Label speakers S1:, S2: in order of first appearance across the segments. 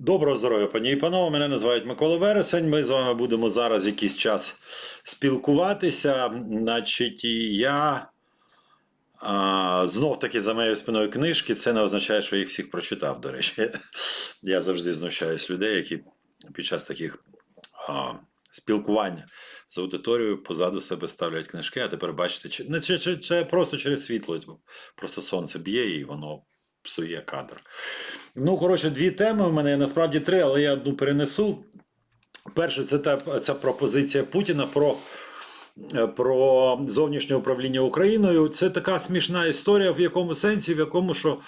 S1: Доброго здоров'я, пані і панове. Мене називають Микола Вересень. Ми з вами будемо зараз якийсь час спілкуватися. Значить, я а, знов таки за моєю спиною книжки. Це не означає, що я їх всіх прочитав, до речі. Я завжди знущаюсь людей, які під час таких а, спілкувань з аудиторією позаду себе ставлять книжки, а тепер бачите, чи- не це просто через світло, просто сонце б'є і воно псує кадр. Ну, коротше, дві теми в мене насправді три, але я одну перенесу. Перше, це та ця пропозиція Путіна про, е, про зовнішнє управління Україною. Це така смішна історія, в якому сенсі, в якому що.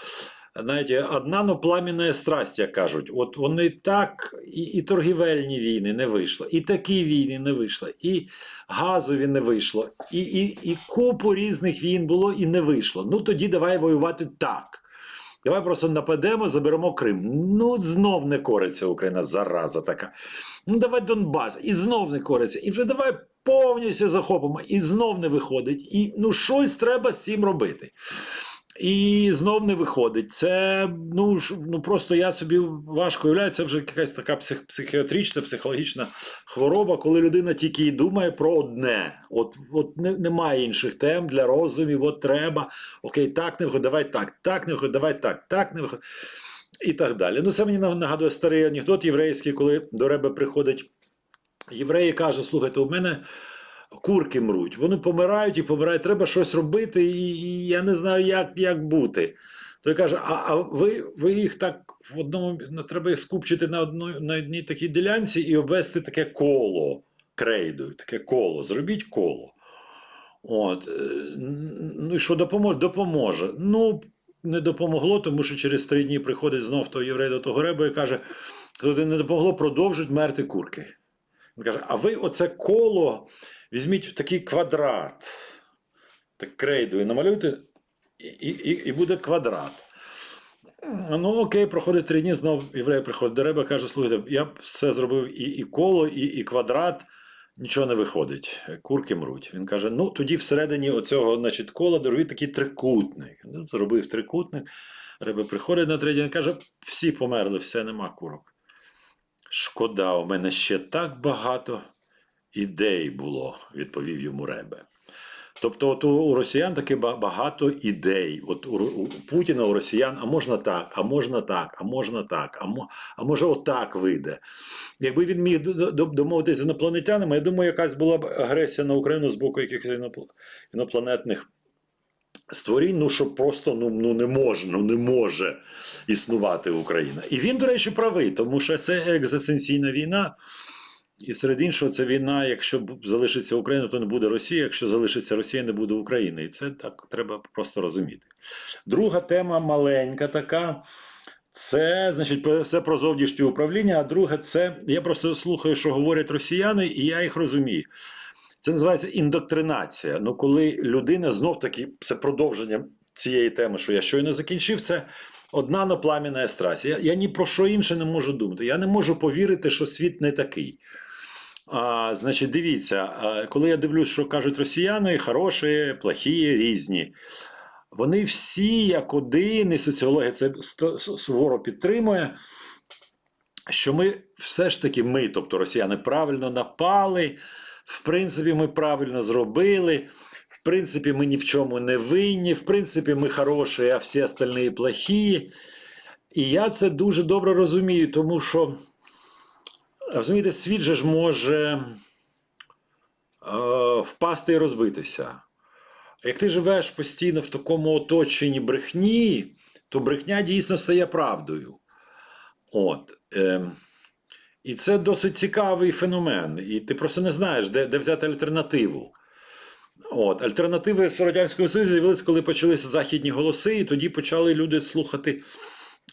S1: Знаєте, одна но пламінна страсть, як кажуть. От вони так, і, і торгівельні війни не вийшло, і такі війни не вийшло, і газові не вийшло, і, і, і купу різних війн було і не вийшло. Ну тоді давай воювати так. Давай просто нападемо, заберемо Крим. Ну, знов не кориться Україна, зараза така. Ну, давай Донбас, і знов не кориться. І вже давай повністю захопимо, і знов не виходить. І ну, щось треба з цим робити. І знов не виходить. Це ну, ну просто я собі важко уявляю, це вже якась така псих, психіатрична, психологічна хвороба, коли людина тільки і думає про одне. От, от не, немає інших тем для роздумів, от треба. Окей, так не виходить, давай так, так не виходить, давай так, так не виходить. І так далі. Ну, це мені нагадує старий анекдот єврейський, коли до Реби приходить єврей і каже: слухайте, у мене курки мруть, вони помирають і помирають, треба щось робити, і, і я не знаю, як, як бути. Той каже: а, а ви, ви їх так в одному треба їх скупчити на, одну, на одній такій ділянці і обвести таке коло крейдою, таке коло. Зробіть коло. От, е, ну і що допоможе? Допоможе. Ну, не допомогло, тому що через три дні приходить знов той єврей до того реба і каже: туди не допомогло, продовжують мерти курки. Він каже: а ви оце коло візьміть такий квадрат, так крейдою намалюйте, і, і, і- буде квадрат. Ну, окей, проходить три дні, знов єврей приходить до реба, каже: слухайте, я все зробив і, і коло, і, і квадрат. Нічого не виходить, курки мруть. Він каже: ну тоді всередині оцього значить, кола дорогі такий трикутник. Ну, зробив трикутник. Риби приходить на третій день каже: всі померли, все нема курок. Шкода, у мене ще так багато ідей було, відповів йому Ребе. Тобто, от у, росіян таки багато ідей. От у, Путіна, у росіян, а можна так, а можна так, а можна так, а, мо, а може отак вийде. Якби він міг до- до- домовитися з інопланетянами, я думаю, якась була б агресія на Україну з боку якихось інопланетних створінь, ну що просто ну, ну не може, ну не може існувати Україна. І він, до речі, правий, тому що це екзистенційна війна. І серед іншого, це війна, якщо залишиться Україна, то не буде Росія. Якщо залишиться Росія, не буде України. І це так треба просто розуміти. Друга тема маленька така. Це, значить, це про зовнішнє управління, а друге, це я просто слухаю, що говорять росіяни, і я їх розумію. Це називається індоктринація. Ну, коли людина знов таки це продовження цієї теми, що я щойно закінчив, це одна напламінна страсть. Я, я ні про що інше не можу думати. Я не можу повірити, що світ не такий. А, значить, дивіться, коли я дивлюсь, що кажуть росіяни, хороші, плохі, різні. Вони всі, як один, і соціологія це суворо підтримує, що ми все ж таки, ми, тобто росіяни, правильно напали, в принципі, ми правильно зробили, в принципі, ми ні в чому не винні, в принципі, ми хороші, а всі остальні плохі. І я це дуже добре розумію, тому що, розумієте, світ же ж може е, впасти і розбитися. Як ти живеш постійно в такому оточенні брехні, то брехня дійсно стає правдою. От. Е, і це досить цікавий феномен. І ти просто не знаєш, де, де взяти альтернативу. От. Альтернативи з Радянського Союзу з'явилися, коли почалися західні голоси, і тоді почали люди слухати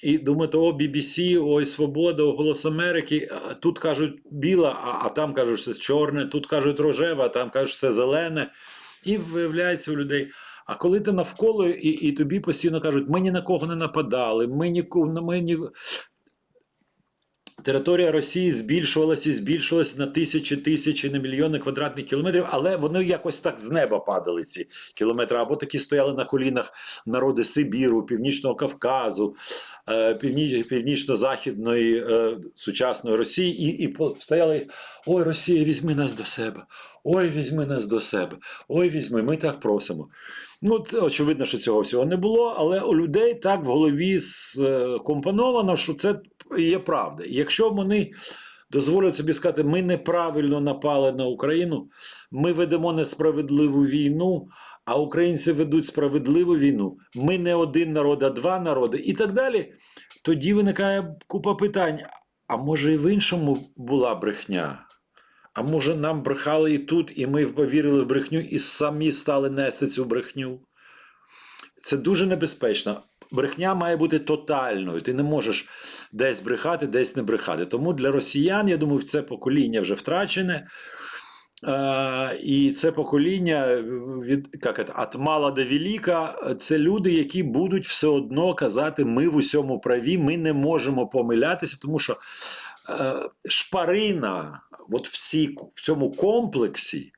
S1: і думати: о, BBC, ой, Свобода, о, Голос Америки. Тут кажуть біла, а, а там кажуть, що це чорне, тут кажуть рожеве, а там кажуть, що це зелене. І виявляється у людей. А коли ти навколо, і, і тобі постійно кажуть, ми ні на кого не нападали, ми ні, ми ні... Територія Росії збільшувалася і збільшувалася на тисячі, тисячі, на мільйони квадратних кілометрів, але вони якось так з неба падали ці кілометри, або такі стояли на колінах народи Сибіру, Північного Кавказу, північно-західної е, сучасної Росії, і, і стояли: Ой, Росія, візьми нас до себе. Ой, візьми нас до себе. Ой, візьми, ми так просимо. Ну, очевидно, що цього всього не було, але у людей так в голові скомпоновано, що це є правда. Якщо вони дозволять собі сказати, ми неправильно напали на Україну, ми ведемо несправедливу війну, а українці ведуть справедливу війну, ми не один народ, а два народи, і так далі, тоді виникає купа питань: а може і в іншому була брехня? А може нам брехали і тут, і ми повірили в брехню, і самі стали нести цю брехню? Це дуже небезпечно. Брехня має бути тотальною. Ти не можеш десь брехати, десь не брехати. Тому для росіян, я думаю, це покоління вже втрачене. Е, і це покоління від як це, от мала до велика, це люди, які будуть все одно казати, ми в усьому праві, ми не можемо помилятися, тому що е, шпарина от в, цій, в цьому комплексі,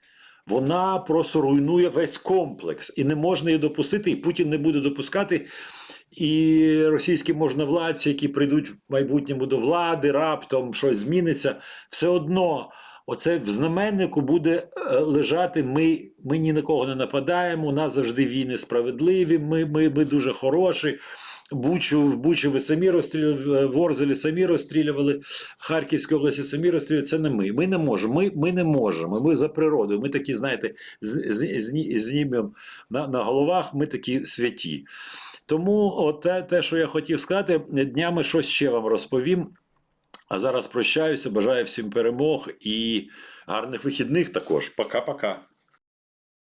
S1: вона просто руйнує весь комплекс. І не можна її допустити, і Путін не буде допускати. І російські можновладці, які прийдуть в майбутньому до влади, раптом щось зміниться, все одно. Оце в знаменнику буде е, лежати. Ми, ми ні на кого не нападаємо. У нас завжди війни справедливі. Ми, ми, ми дуже хороші. Бучу в Бучі ви самі розстрілювали, в Орзелі самі розстрілювали, в Харківській області самі розстрілювали. Це не ми. Ми не можемо. Ми, ми не можемо. Ми за природою. Ми такі, знаєте, з, з, з, знімем на, на головах. Ми такі святі. Тому от те, що я хотів сказати, днями щось ще вам розповім. А зараз прощаюся, бажаю всім перемог і гарних вихідних також. Пока-пока.